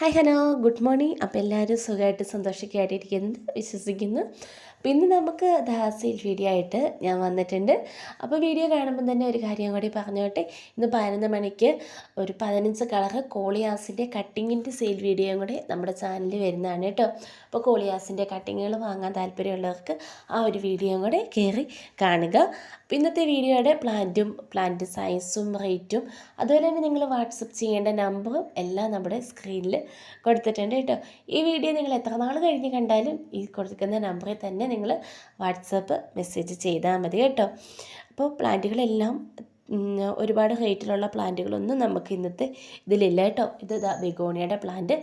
Hi hello. Good morning. അപ്പോൾ എല്ലാവരും സുഖമായിട്ട് സന്തോഷിക്കായിട്ടിരിക്കുന്നത് വിശ്വസിക്കുന്നു. പിന്നെ നമുക്ക് ദാസിൽ വീഡിയോ ആയിട്ട് ഞാൻ വന്നിട്ടുണ്ട്. അപ്പോൾ വീഡിയോ കാണുമ്പോൾ തന്നെ ഒരു കാര്യം കൂടി പറഞ്ഞോട്ടെ ഇന്ന് പതിനൊന്ന് മണിക്ക് ഒരു പതിനഞ്ച് കളർ കോളിയാസിന്റെ കട്ടിങ്ങിന്റെ സെയിൽ വീഡിയോയും കൂടി നമ്മുടെ ചാനലിൽ വരുന്നതാണ് കേട്ടോ. അപ്പോൾ കോളിയാസിന്റെ കട്ടിങ്ങുകൾ വാങ്ങാൻ താല്പര്യമുള്ളവർക്ക് ആ ഒരു വീഡിയോയും കൂടെ കയറി കാണുക. ഇന്നത്തെ വീഡിയോയുടെ പ്ലാന്റും പ്ലാന്റ് സൈസും റേറ്റും അതുപോലെ തന്നെ നിങ്ങൾ വാട്സപ്പ് ചെയ്യേണ്ട നമ്പറും എല്ലാം നമ്മുടെ സ്ക്രീനിൽ കൊടുത്തിട്ടുണ്ട് കേട്ടോ. ഈ വീഡിയോ നിങ്ങൾ എത്ര നാൾ കഴിഞ്ഞ് കണ്ടാലും ഈ കൊടുക്കുന്ന നമ്പറിൽ തന്നെ നിങ്ങൾ വാട്സപ്പ് മെസ്സേജ് ചെയ്താൽ മതി കേട്ടോ. അപ്പോൾ പ്ലാന്റുകളെല്ലാം ഒരുപാട് റേറ്റിലുള്ള പ്ലാന്റുകളൊന്നും നമുക്ക് ഇന്നത്തെ ഇതിലില്ല കേട്ടോ. ഇത് ബിഗോണിയുടെ പ്ലാന്റ്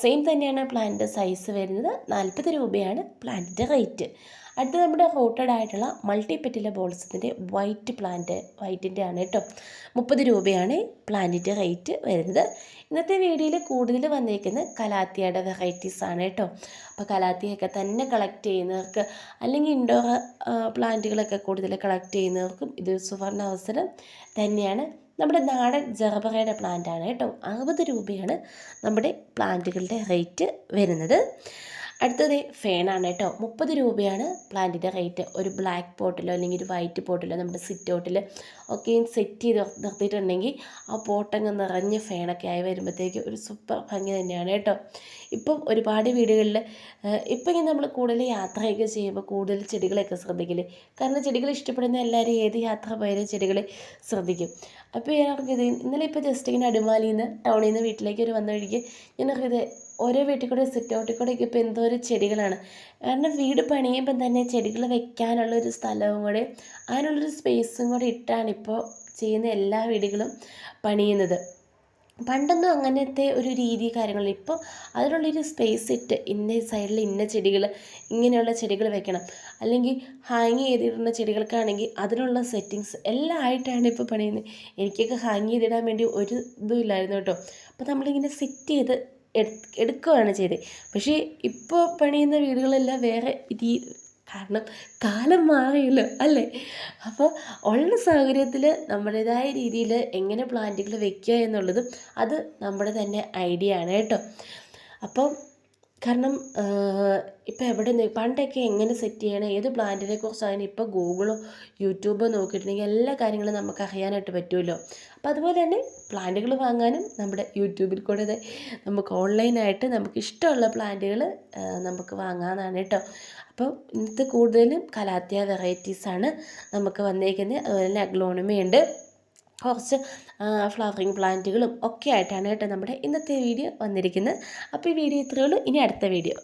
സെയിം തന്നെയാണ് പ്ലാന്റിന്റെ സൈസ് വരുന്നത്. നാൽപ്പത് രൂപയാണ് പ്ലാന്റിന്റെ റേറ്റ് അടുത്ത നമ്മുടെ റോട്ടഡ് ആയിട്ടുള്ള മൾട്ടി പെറ്റിലെ ബോൾസത്തിന്റെ വൈറ്റ് പ്ലാന്റ് വൈറ്റിന്റെ ആണ് കേട്ടോ മുപ്പത് രൂപയാണ് പ്ലാന്റിന്റെ റേറ്റ് വരുന്നത്. ഇന്നത്തെ വീഡിയോയിൽ കൂടുതൽ വന്നിരിക്കുന്നത് കലാത്തിയയുടെ വെറൈറ്റീസ് ആണ് കേട്ടോ അപ്പോൾ കലാത്തിയൊക്കെ തന്നെ കളക്ട് ചെയ്യുന്നവർക്ക് അല്ലെങ്കിൽ ഇൻഡോർ പ്ലാന്റുകളൊക്കെ കൂടുതൽ കളക്ട് ചെയ്യുന്നവർക്കും ഇത് സുവർണ അവസരം തന്നെയാണ്. നമ്മുടെ നാടൻ ജർബറയുടെ പ്ലാന്റ് ആണ് കേട്ടോ അറുപത് രൂപയാണ് നമ്മുടെ പ്ലാന്റുകളുടെ റേറ്റ് വരുന്നത്. അടുത്തത് ഫേനാണ് കേട്ടോ. മുപ്പത് രൂപയാണ് പ്ലാന്റിന്റെ റേറ്റ്. ഒരു ബ്ലാക്ക് പോട്ടിലോ അല്ലെങ്കിൽ ഒരു വൈറ്റ് പോട്ടിലോ നമ്മുടെ സിറ്റ് ഔട്ടിൽ ഒക്കെ സെറ്റ് ചെയ്ത് നിർത്തിയിട്ടുണ്ടെങ്കിൽ ആ പോട്ടങ്ങ് നിറഞ്ഞ ഫേനൊക്കെ ആയി വരുമ്പോഴത്തേക്ക് ഒരു സൂപ്പർ ഭംഗി തന്നെയാണ് കേട്ടോ. ഇപ്പം ഒരുപാട് വീടുകളിൽ ഇപ്പം ഇങ്ങനെ നമ്മൾ കൂടുതൽ യാത്രയൊക്കെ ചെയ്യുമ്പോൾ കൂടുതൽ ചെടികളൊക്കെ ശ്രദ്ധിക്കില്ലേ കാരണം ചെടികൾ ഇഷ്ടപ്പെടുന്ന എല്ലാവരും ഏത് യാത്ര പോയാലും ചെടികൾ ശ്രദ്ധിക്കും. അപ്പോൾ ഞാൻ ഇന്നലെ ഇപ്പോൾ ജസ്റ്റ് ഇങ്ങനെ അടിമാലിയിൽ നിന്ന് ടൗണിൽ നിന്ന് വീട്ടിലേക്ക് ഒരു വന്ന വഴിക്ക് ഞാൻ ഇത് ഓരോ വീട്ടിൽ കൂടെ സിറ്റ് ഔട്ടിൽ കൂടെ ഇപ്പോൾ ഒരു ചെടികളാണ്. കാരണം വീട് പണിയുമ്പം തന്നെ ചെടികൾ വെക്കാനുള്ളൊരു സ്ഥലവും കൂടെ അതിനുള്ളൊരു സ്പേസും കൂടെ ഇട്ടാണ് ഇപ്പോൾ ചെയ്യുന്ന എല്ലാ വീടുകളും പണിയുന്നത്. പണ്ടൊന്നും അങ്ങനത്തെ ഒരു രീതി കാര്യങ്ങൾ ഇപ്പോൾ അതിനുള്ളൊരു സ്പേസ് ഇട്ട് ഇന്ന സൈഡിൽ ഇന്ന ചെടികൾ ഇങ്ങനെയുള്ള ചെടികൾ വെക്കണം. അല്ലെങ്കിൽ ഹാങ് ചെയ്തിടുന്ന ചെടികൾക്കാണെങ്കിൽ അതിനുള്ള സെറ്റിങ്സ് എല്ലാം ആയിട്ടാണ് ഇപ്പോൾ പണിയുന്നത്. എനിക്കൊക്കെ ഹാങ് ചെയ്തിടാൻ വേണ്ടി ഒരു ഇതും ഇല്ലായിരുന്നു കേട്ടോ. അപ്പോൾ നമ്മളിങ്ങനെ സെറ്റ് ചെയ്ത് എടുക്കുകയാണ് ചെയ്തത്. പക്ഷേ ഇപ്പോൾ പണിയുന്ന വീടുകളെല്ലാം വേറെ രീതി കാരണം കാലം മാറിയല്ലോ അല്ലേ? അപ്പോൾ ഉള്ള സൗകര്യത്തിൽ നമ്മുടേതായ രീതിയിൽ എങ്ങനെ പ്ലാന്റുകൾ വെക്കുക എന്നുള്ളതും അത് നമ്മുടെ തന്നെ ഐഡിയ ആണ് കേട്ടോ. അപ്പം കാരണം ഇപ്പോൾ എവിടെ പണ്ടൊക്കെ എങ്ങനെ സെറ്റ് ചെയ്യണം ഏത് പ്ലാന്റിനെ കുറിച്ചാണ് ഇപ്പോൾ ഗൂഗിളോ യൂട്യൂബോ നോക്കിയിട്ടുണ്ടെങ്കിൽ എല്ലാ കാര്യങ്ങളും നമുക്ക് അറിയാനായിട്ട് പറ്റുമല്ലോ അപ്പോൾ അതുപോലെ തന്നെ പ്ലാന്റുകൾ വാങ്ങാനും നമ്മുടെ യൂട്യൂബിൽ കൂടെ നമുക്ക് ഓൺലൈനായിട്ട് നമുക്ക് ഇഷ്ടമുള്ള പ്ലാന്റുകൾ നമുക്ക് വാങ്ങാനാണ് കേട്ടോ. അപ്പോൾ ഇന്നത്തെ കൂടുതലും കലാത്തിയ വെറൈറ്റീസാണ് നമുക്ക് വന്നേക്കുന്നത് അതുപോലെ തന്നെ അഗ്ലോണമയുണ്ട്. കുറച്ച് ഫ്ലവറിങ് പ്ലാന്റുകളും ഒക്കെ ആയിട്ടാണ് കേട്ടോ നമ്മുടെ ഇന്നത്തെ വീഡിയോ വന്നിരിക്കുന്നത്. അപ്പോൾ ഈ വീഡിയോ ഇത്രയേ ഉള്ളൂ. ഇനി അടുത്ത വീഡിയോ